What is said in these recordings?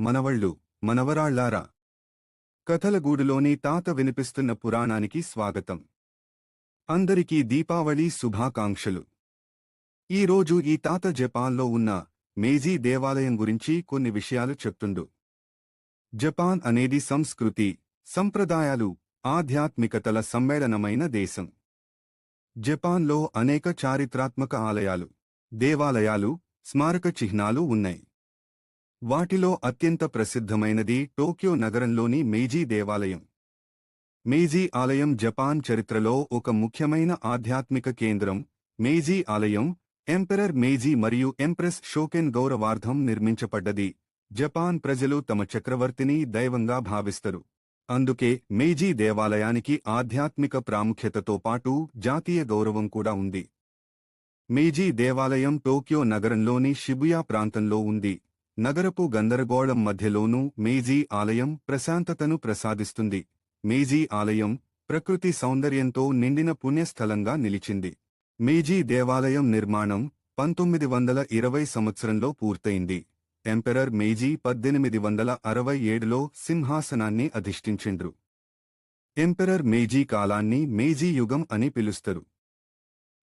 మనవళ్ళు మనవరాళ్ళారా. కథలగూడులోని తాత వినిపిస్తున్న పురాణానికి స్వాగతం. అందరికీ దీపావళి శుభాకాంక్షలు. ఈరోజు ఈ తాత జపాన్లో ఉన్న మేజీ దేవాలయం గురించి కొన్ని విషయాలు చెప్తుండు. జపాన్ అనేది సంస్కృతి సంప్రదాయాలు ఆధ్యాత్మికతల సమ్మేళనమైన దేశం. జపాన్లో అనేక చారిత్రాత్మక ఆలయాలు దేవాలయాలు స్మారక చిహ్నాలు ఉన్నాయి. వాటిలో అత్యంత ప్రసిద్ధమైనది టోక్యో నగరంలోని మేజీ దేవాలయం. మేజీ ఆలయం జపాన్ చరిత్రలో ఒక ముఖ్యమైన ఆధ్యాత్మిక కేంద్రం. మేజీ ఆలయం ఎంపెరర్ మేజీ మరియు ఎంప్రెస్ షోకెన్ గౌరవార్థం నిర్మించబడ్డది. జపాన్ ప్రజలు తమ చక్రవర్తిని దైవంగా భావిస్తారు. అందుకే మేజీ దేవాలయానికి ఆధ్యాత్మిక ప్రాముఖ్యతతో పాటు జాతీయ గౌరవం కూడా ఉంది. మేజీ దేవాలయం టోక్యో నగరంలోని షిబుయా ప్రాంతంలో ఉంది. నగరపు గందరగోళం మధ్యలోనూ మేజీ ఆలయం ప్రశాంతతను ప్రసాదిస్తుంది. మేజీ ఆలయం ప్రకృతి సౌందర్యంతో నిండిన పుణ్యస్థలంగా నిలిచింది. మేజీ దేవాలయం నిర్మాణం పంతొమ్మిది వందల ఇరవై సంవత్సరంలో పూర్తయింది. ఎంపెరర్ మేజీ పద్దెనిమిది వందల అరవై ఏడులో సింహాసనాన్ని అధిష్ఠించిండ్రు. ఎంపెరర్ మేజీ కాలాన్ని మేజీ యుగం అని పిలుస్తారు.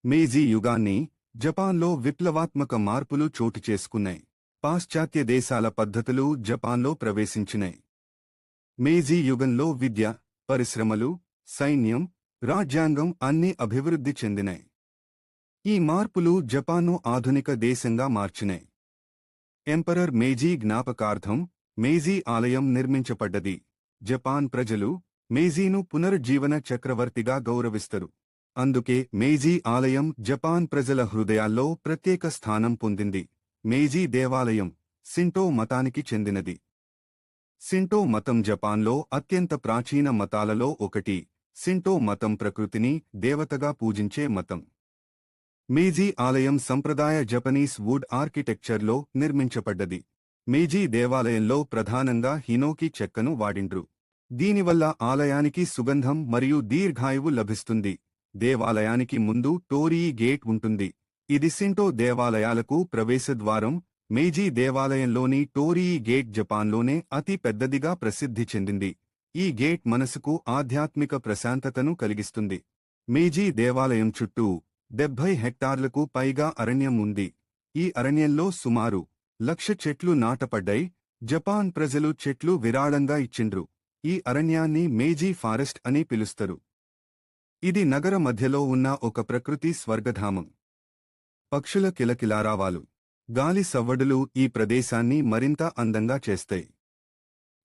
మేజీ యుగాన్ని జపాన్లో విప్లవాత్మక మార్పులు చోటు చేసుకున్నాయి. పాశ్చాత్య దేశాల పద్ధతులు జపాన్లో ప్రవేశించినాయి మేజీ యుగంలో విద్య పరిశ్రమలు సైన్యం రాజ్యాంగం అన్నీ అభివృద్ధి చెందినాయి ఈ మార్పులు జపాన్ను ఆధునిక దేశంగా మార్చినాయి ఎంపరర్ మేజీ జ్ఞాపకార్థం మేజీ ఆలయం నిర్మించబడ్డది. జపాన్ ప్రజలు మేజీను పునరుజ్జీవన చక్రవర్తిగా గౌరవిస్తారు. అందుకే మేజీ ఆలయం జపాన్ ప్రజల హృదయాల్లో ప్రత్యేక స్థానం పొందింది. మేజీ దేవాలయం సింటో మతానికి చెందినది. సింటో మతం జపాన్లో అత్యంత ప్రాచీన మతాలలో ఒకటి సింటో మతం ప్రకృతిని దేవతగా పూజించే మతం. మేజీ ఆలయం సంప్రదాయ జపనీస్ వుడ్ ఆర్కిటెక్చర్లో నిర్మించబడ్డది. మేజీ దేవాలయంలో ప్రధానంగా హినోకి చెక్కను వాడిండ్రు. దీనివల్ల ఆలయానికి సుగంధం మరియు దీర్ఘాయువు లభిస్తుంది. దేవాలయానికి ముందు టోరీ గేట్ ఉంటుంది. ఇది సింటో దేవాలయాలకు ప్రవేశద్వారం మేజీ దేవాలయంలోని టోరీ గేట్ జపాన్లోనే అతి పెద్దదిగా ప్రసిద్ధి చెందింది. ఈ గేట్ మనసుకు ఆధ్యాత్మిక ప్రశాంతతను కలిగిస్తుంది. మేజీ దేవాలయం చుట్టూ డెబ్బై హెక్టార్లకు పైగా అరణ్యం ఉంది. ఈ అరణ్యంలో సుమారు లక్ష చెట్లు నాటపడ్డాయి. జపాన్ ప్రజలు చెట్లు విరాళంగా ఇచ్చిండ్రు. ఈ అరణ్యాన్ని మేజీ ఫారెస్ట్ అని పిలుస్తారు. ఇది నగర మధ్యలో ఉన్న ఒక ప్రకృతి స్వర్గధామం. పక్షుల కిలకిలారావాలు. గాలి సవ్వడులు ఈ ప్రదేశాన్ని మరింత అందంగా చేస్తాయి.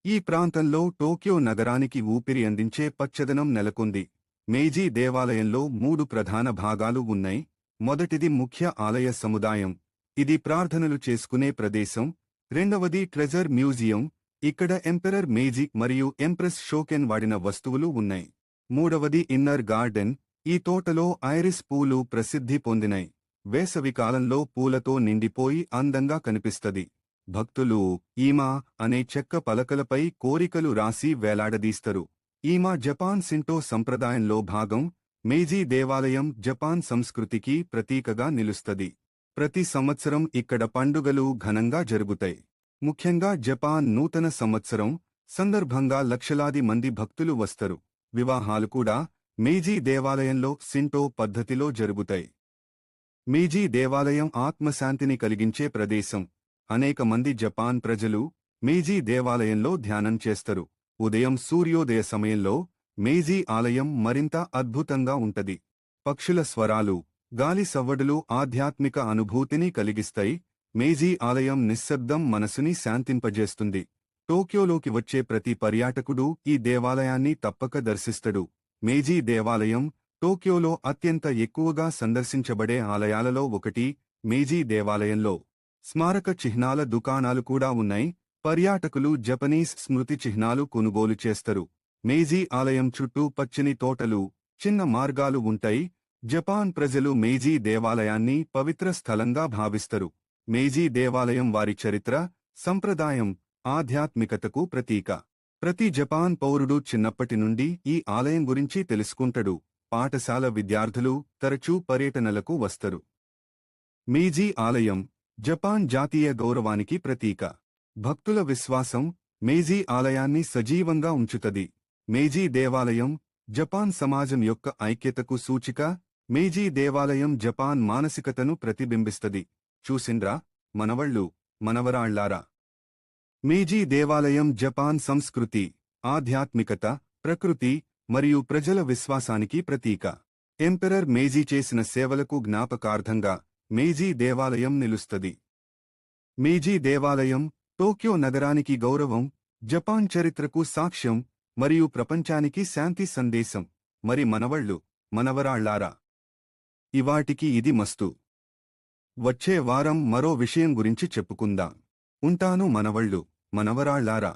ఈ ప్రాంతంలో టోక్యో నగరానికి ఊపిరి అందించే పచ్చదనం నెలకొంది. మేజీ దేవాలయంలో మూడు ప్రధాన భాగాలు ఉన్నాయి. మొదటిది ముఖ్య ఆలయ సముదాయం. ఇది ప్రార్థనలు చేసుకునే ప్రదేశం. రెండవది ట్రెజర్ మ్యూజియం. ఇక్కడ ఎంపెరర్ మేజీ మరియు ఎంప్రెస్ షోకెన్ వాడిన వస్తువులు ఉన్నాయి. మూడవది ఇన్నర్ గార్డెన్. ఈ తోటలో ఐరిస్ పూలు ప్రసిద్ధి పొందినాయి వేసవికాలంలో పూలతో నిండిపోయి అందంగా కనిపిస్తది. భక్తులు ఈమా అనే చెక్క పలకలపై కోరికలు రాసి వేలాడదీస్తారు. ఈమా జపాన్ సింటో సంప్రదాయంలో భాగం మేజీ దేవాలయం జపాన్ సంస్కృతికి ప్రతీకగా నిలుస్తది. ప్రతి సంవత్సరం ఇక్కడ పండుగలు ఘనంగా జరుగుతాయి. ముఖ్యంగా జపాన్ నూతన సంవత్సరం సందర్భంగా లక్షలాది మంది భక్తులు వస్తారు. వివాహాలు కూడా మేజీ దేవాలయంలో సింటో పద్ధతిలో జరుగుతాయి. మేజీ దేవాలయం ఆత్మశాంతిని కలిగించే ప్రదేశం. అనేక మంది జపాన్ ప్రజలు మేజీ దేవాలయంలో ధ్యానం చేస్తారు. ఉదయం సూర్యోదయ సమయంలో మేజీ ఆలయం మరింత అద్భుతంగా ఉంటది. పక్షుల స్వరాలు గాలి సవ్వడులు ఆధ్యాత్మిక అనుభూతిని కలిగిస్తాయి. మేజీ ఆలయం నిశ్శబ్దం మనసుని శాంతింపజేస్తుంది. టోక్యోలోకి వచ్చే ప్రతి పర్యాటకుడు ఈ దేవాలయాన్ని తప్పక దర్శిస్తడు. మేజీ దేవాలయం టోక్యోలో అత్యంత ఎక్కువగా సందర్శించబడే ఆలయాలలో ఒకటి మేజీ దేవాలయంలో. స్మారక చిహ్నాల దుకాణాలు కూడా ఉన్నాయి. పర్యాటకులు జపనీస్ స్మృతి చిహ్నాలు కొనుగోలు చేస్తారు. మేజీ ఆలయం చుట్టూ పచ్చని తోటలు చిన్న మార్గాలు ఉంటాయి. జపాన్ ప్రజలు మేజీ దేవాలయాన్ని పవిత్ర స్థలంగా భావిస్తారు. మేజీ దేవాలయం వారి చరిత్ర సంప్రదాయం ఆధ్యాత్మికతకు ప్రతీక. ప్రతి జపాన్ పౌరుడు చిన్నప్పటి నుండి ఈ ఆలయం గురించి తెలుసుకుంటడు. పాఠశాల విద్యార్థులు తరచూ పర్యటనలకు వస్తారు. మీజీ ఆలయం జపాన్ జాతీయ గౌరవానికి ప్రతీక. భక్తుల విశ్వాసం మేజీ ఆలయాన్ని సజీవంగా ఉంచుతది. మేజీ దేవాలయం జపాన్ సమాజం యొక్క ఐక్యతకు సూచిక. మేజీ దేవాలయం జపాన్ మానసికతను ప్రతిబింబిస్తది. చూసిండ్రా మనవళ్ళు మనవరాళ్ళారా మేజీ దేవాలయం జపాన్ సంస్కృతి ఆధ్యాత్మికత ప్రకృతి మరియు ప్రజల విశ్వాసానికి ప్రతీక. ఎంపెరర్ మేజీ చేసిన సేవలకు జ్ఞాపకార్థంగా మేజీ దేవాలయం నిలుస్తది. మేజీ దేవాలయం టోక్యో నగరానికి గౌరవం జపాన్ చరిత్రకు సాక్ష్యం మరియు ప్రపంచానికి శాంతి సందేశం. మరి మనవళ్ళు మనవరాళ్ళారా! ఇవాటికి ఇది మస్తు. వచ్చే వారం మరో విషయం గురించి చెప్పుకుందాం. ఉంటాను మనవళ్ళు మనవరాళ్ళారా!